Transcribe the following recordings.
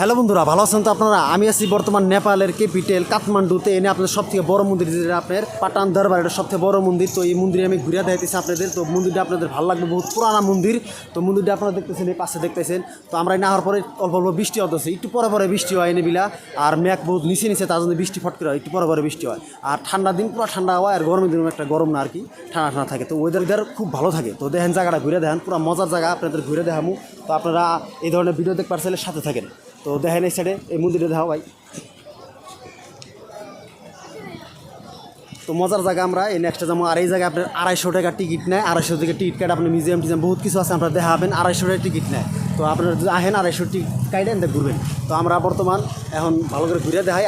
Hello বন্ধুরা, ভালো আছেন তো আপনারা? আমি আছি বর্তমান নেপালের ক্যাপিটাল কাঠমান্ডুতে। এনে আপনাদের সব থেকে বড় মন্দির যেটা আপনার পাটান দরবার এটা সবথেকে বড় মন্দির। তো এই মন্দিরে আমি ঘুরে দেখাইতেছি আপনাদের। তো মন্দিরটা আপনাদের ভালো লাগবে, বহুত পুরানা মন্দির। তো মন্দিরটা আপনারা দেখতেছেন, এই পাশে দেখতেছেন। তো আমরা না হওয়ার পরে অল্প অল্প বৃষ্টি হতেছে একটু পরে পরে বৃষ্টি হয় এনে বিলা। আর মেঘ বহুত নিচে নিচে, তার জন্য বৃষ্টি ফট করে হয় একটু পরে পরে বৃষ্টি হয়। আর ঠান্ডা দিন, পুরো ঠান্ডা হয় আর গরমের দিন একটা গরম না আর কি, ঠান্ডা ঠান্ডা থাকে। তো ওয়েদার খুব ভালো থাকে। তো দেখেন জায়গাটা ঘুরে দেখেন, পুরো মজার জায়গা, আপনাদের ঘুরে দেখামু। তো আপনারা এই ধরনের ভিডিও দেখতে পারছেন সাথে থাকেন। তো দেখেন এই সাইডে এই মন্দিরে দেখাও ভাই। তো মজার জায়গা আমরা, এই নেক্সটে যাব। আর এই জায়গায় আপনার আড়াইশো টাকা টিকিট নেয়, আড়াইশো টাকা টিকিট কাটে আপনার মিউজিয়াম টিজিয়াম বহুত কিছু আছে, আপনার দেখাবেন, আড়াইশো টাকার টিকিট নেয়। তো আপনার যদি আহেন, আড়াইশো টিকিট কাটেন ঘুরবেন। তো আমরা বর্তমান এখন ভালো করে ঘুরে দেখাই।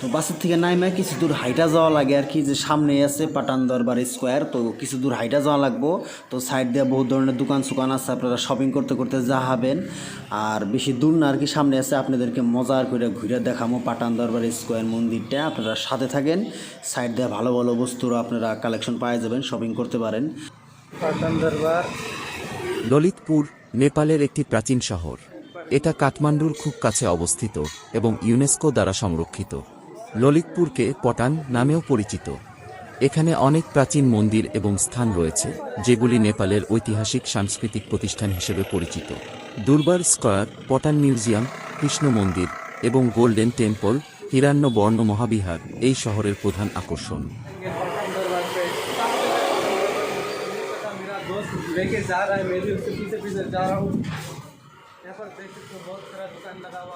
তো বাসের থেকে নাই নাইমে কিছু দূর হাইটা যাওয়া লাগে আর কি যে সামনে আছে পাটান দরবার স্কোয়ার তো কিছু দূর হাইটা যাওয়া লাগবো। তো সাইড দিয়ে বহুত ধরনের দোকান সুকান আছে আপনারা শপিং করতে করতে যাহাবেন আর বেশি দূর না আর কি সামনে আছে আপনাদেরকে মজার করে ঘুরে দেখামো পাটান দরবার স্কোয়ার মন্দিরটা। আপনারা সাথে থাকেন সাইড দিয়ে ভালো ভালো বস্তুর আপনারা কালেকশন পাওয়া যাবেন শপিং করতে পারেন। পাটান দরবার। ললিতপুর নেপালের একটি প্রাচীন শহর। এটা কাঠমান্ডুর খুব কাছে অবস্থিত এবং ইউনেস্কো দ্বারা সংরক্ষিত। ললিতপুরকে পটান নামেও পরিচিত এখানে অনেক প্রাচীন মন্দির এবং স্থান রয়েছে যেগুলি নেপালের ঐতিহাসিক সাংস্কৃতিক প্রতিষ্ঠান হিসেবে পরিচিত দুর্বার স্কয়ার পটান মিউজিয়াম কৃষ্ণ মন্দির এবং গোল্ডেন টেম্পল হিরান্য বর্ণ মহাবিহার এই শহরের প্রধান আকর্ষণ मेरा दोस्त लेके जा रहा है मैं भी उसके पीछे पीछे जा रहा हूँ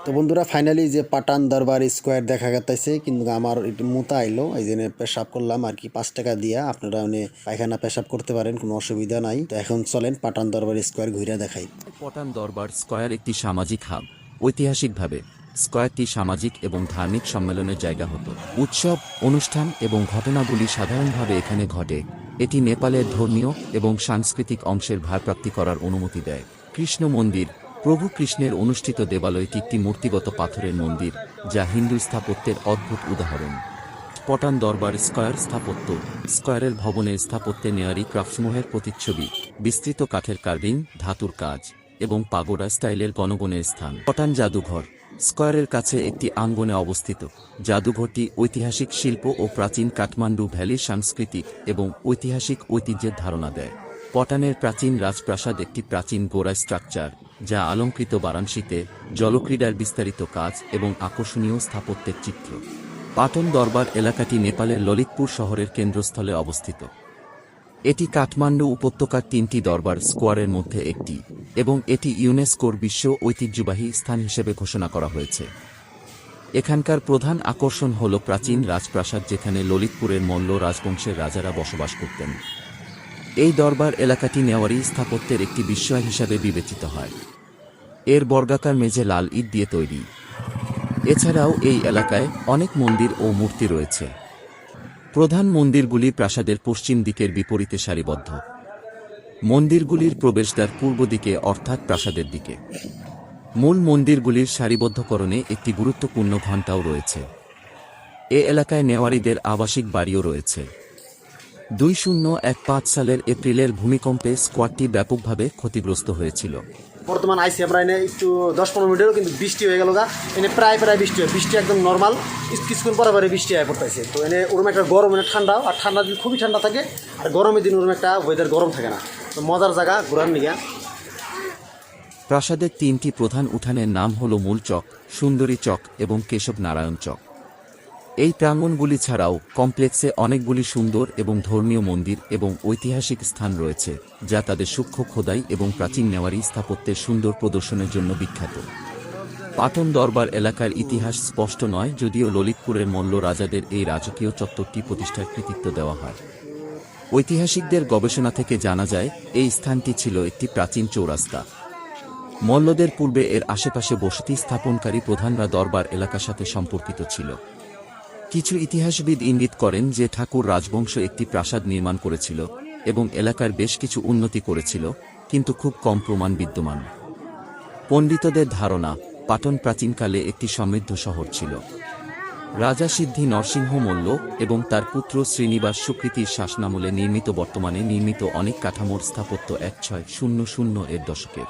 তো বন্ধুরা ফাইনালি যে পাটান দরবার স্কোয়ার দেখা গেছে কিন্তু আমার একটু মোতা আইলো, এই জন্য পেশাব করলাম আর কি, পাঁচ টাকা দিয়া আপনারা মানে পায়খানা পেশাব করতে পারেন, কোনো অসুবিধা নাই। তো এখন চলেন পাটান দরবার স্কোয়ার ঘুরে দেখাই। পটান দরবার স্কয়ার একটি সামাজিক হাব ঐতিহাসিকভাবে স্কয়ারটি সামাজিক এবং ধার্মিক সম্মেলনের জায়গা হতো। উৎসব, অনুষ্ঠান এবং ঘটনাগুলি সাধারণভাবে এখানে ঘটে। এটি নেপালের ধর্মীয় এবং সাংস্কৃতিক অংশের ভারপ্রাপ্তি করার অনুমতি দেয়। কৃষ্ণ মন্দির প্রভু কৃষ্ণের অনুষ্ঠিত দেবালয়টি একটি মূর্তিগত পাথরের মন্দির, যা হিন্দু স্থাপত্যের অদ্ভুত উদাহরণ। পটান দরবার স্কয়ার স্থাপত্য, স্কয়ারের ভবনের স্থাপত্যে নেয়ারি ক্রাফটসমূহের প্রতিচ্ছবি, বিস্তৃত কাঠের কার্ভিং ধাতুর কাজ, এবং পাগোডা স্টাইলের গণগণের স্থান। পটান জাদুঘর, স্কয়ারের কাছে একটি আঙ্গনে অবস্থিত। জাদুঘরটি ঐতিহাসিক শিল্প ও প্রাচীন কাঠমান্ডু ভ্যালির সাংস্কৃতিক এবং ঐতিহাসিক ঐতিহ্যের ধারণা দেয়। পটানের প্রাচীন রাজপ্রাসাদ একটি প্রাচীন গোড়া স্ট্রাকচার যা অলঙ্কৃত বারাণসীতে জলক্রীড়ার বিস্তারিত কাজ এবং আকর্ষণীয় স্থাপত্যের চিত্র। পাটন দরবার এলাকাটি নেপালের ললিতপুর শহরের কেন্দ্রস্থলে অবস্থিত। এটি কাঠমান্ডু উপত্যকার তিনটি দরবার স্কোয়ারের মধ্যে একটি এবং এটি ইউনেস্কোর বিশ্ব ঐতিহ্যবাহী স্থান হিসেবে ঘোষণা করা হয়েছে। এখানকার প্রধান আকর্ষণ হল প্রাচীন রাজপ্রাসাদ যেখানে ললিতপুরের মল্ল রাজবংশের রাজারা বসবাস করতেন। এই দরবার এলাকাটি নেওয়ারি স্থাপত্যের একটি বিস্ময় হিসাবে বিবেচিত হয়। এর বর্গাকার মেঝে লাল ইট দিয়ে তৈরি। এছাড়াও এই এলাকায় অনেক মন্দির ও মূর্তি রয়েছে। প্রধান মন্দিরগুলি প্রাসাদের পশ্চিম দিকের বিপরীতে সারিবদ্ধ। মন্দিরগুলির প্রবেশদ্বার পূর্ব দিকে, অর্থাৎ প্রাসাদের দিকে। মূল মন্দিরগুলির সারিবদ্ধকরণে একটি গুরুত্বপূর্ণ ঘণ্টাও রয়েছে। এ এলাকায় নেওয়ারিদের আবাসিক বাড়িও রয়েছে। দুই শূন্য এক পাঁচ সালের এপ্রিলের ভূমিকম্পে স্কোয়াডটি ব্যাপকভাবে ক্ষতিগ্রস্ত হয়েছিল। বর্তমান আইসি আমরা এনে একটু দশ পনেরো মিনিটেরও কিন্তু বৃষ্টি হয়ে গেল গা। এনে প্রায় প্রায় বৃষ্টি হয়। বৃষ্টি একদম নর্মাল কিছুক্ষণ পরে পরে বৃষ্টি হয়ে পড়তেছে। তো এনে ওরম একটা গরম এনে ঠান্ডা। আর ঠান্ডা দিন খুবই ঠান্ডা থাকে আর গরমের দিন ওরম একটা ওয়েদার গরম থাকে না। তো মজার জায়গা ঘোরার নিয়ে প্রাসাদের তিনটি প্রধান উঠানের নাম হল মূল চক সুন্দরী চক এবং কেশব নারায়ণ চক। এই প্রাঙ্গণগুলি ছাড়াও কমপ্লেক্সে অনেকগুলি সুন্দর এবং ধর্মীয় মন্দির এবং ঐতিহাসিক স্থান রয়েছে, যা তাদের সূক্ষ্ম খোদাই এবং প্রাচীন নেওয়ারি স্থাপত্যের সুন্দর প্রদর্শনের জন্য বিখ্যাত। পাটন দরবার এলাকার ইতিহাস স্পষ্ট নয়, যদিও ললিতপুরের মল্ল রাজাদের এই রাজকীয় চত্বরটি প্রতিষ্ঠার কৃতিত্ব দেওয়া হয়। ঐতিহাসিকদের গবেষণা থেকে জানা যায়, এই স্থানটি ছিল একটি প্রাচীন চৌরাস্তা। মল্লদের পূর্বে এর আশেপাশে বসতি স্থাপনকারী প্রধানরা দরবার এলাকার সাথে সম্পর্কিত ছিল। কিছু ইতিহাসবিদ ইঙ্গিত করেন যে ঠাকুর রাজবংশ একটি প্রাসাদ নির্মাণ করেছিল এবং এলাকার বেশ কিছু উন্নতি করেছিল, কিন্তু খুব কম প্রমাণ বিদ্যমান। পণ্ডিতদের ধারণা, পাটন প্রাচীনকালে একটি সমৃদ্ধ শহর ছিল। রাজা সিদ্ধি নরসিংহ মল্ল এবং তার পুত্র শ্রীনিবাস সুকৃতির শাসনামলে নির্মিত বর্তমানে নির্মিত অনেক কাঠামোর স্থাপত্য এক ছয় শূন্য শূন্য এর দশকের।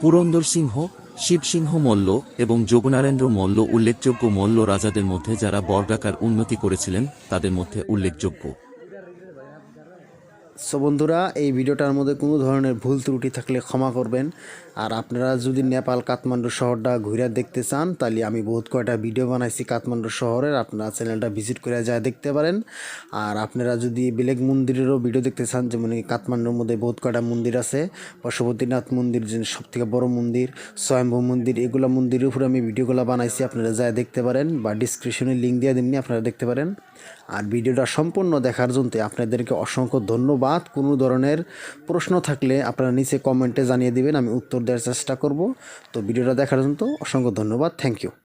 পুরন্দর সিংহ শিবসিংহ মল্ল এবং যোগনারেন্দ্র মল্ল উল্লেখযোগ্য মল্ল রাজাদের মধ্যে যারা বর্গাকার উন্নতি করেছিলেন, তাদের মধ্যে উল্লেখযোগ্য। সো বন্ধুরা, এই ভিডিওটার মধ্যে কোনো ধরনের ভুল ত্রুটি থাকলে ক্ষমা করবেন। আর আপনারা যদি নেপাল কাঠমান্ডু শহরটা ঘুরে দেখতে চান, তাহলে আমি বহুত কয়টা ভিডিও বানাইছি কাঠমান্ডু শহরের। আপনারা চ্যানেলটা ভিজিট করে যায় দেখতে পারেন। আর আপনারা যদি বেলেগ মন্দিরেরও ভিডিও দেখতে চান, যেমন কাঠমান্ডুর মধ্যে বহুত কয়টা মন্দির আছে, পশুপতিনাথ মন্দির যে সব থেকে বড় মন্দির, স্বয়ম্ভু মন্দির, এগুলো মন্দিরের উপরে আমি ভিডিওগুলো বানাইছি, আপনারা যায় দেখতে পারেন বা ডিসক্রিপশনে লিঙ্ক দিয়ে দিননি আপনারা দেখতে পারেন। আর ভিডিওটা সম্পূর্ণ দেখার জন্য আপনাদেরকে অসংখ্য ধন্যবাদ। কোনো ধরনের প্রশ্ন থাকলে আপনারা নিচে কমেন্টে জানিয়ে দিবেন, আমি উত্তর দেওয়ার চেষ্টা করব। তো ভিডিওটা দেখার জন্য অসংখ্য ধন্যবাদ, থ্যাংক ইউ।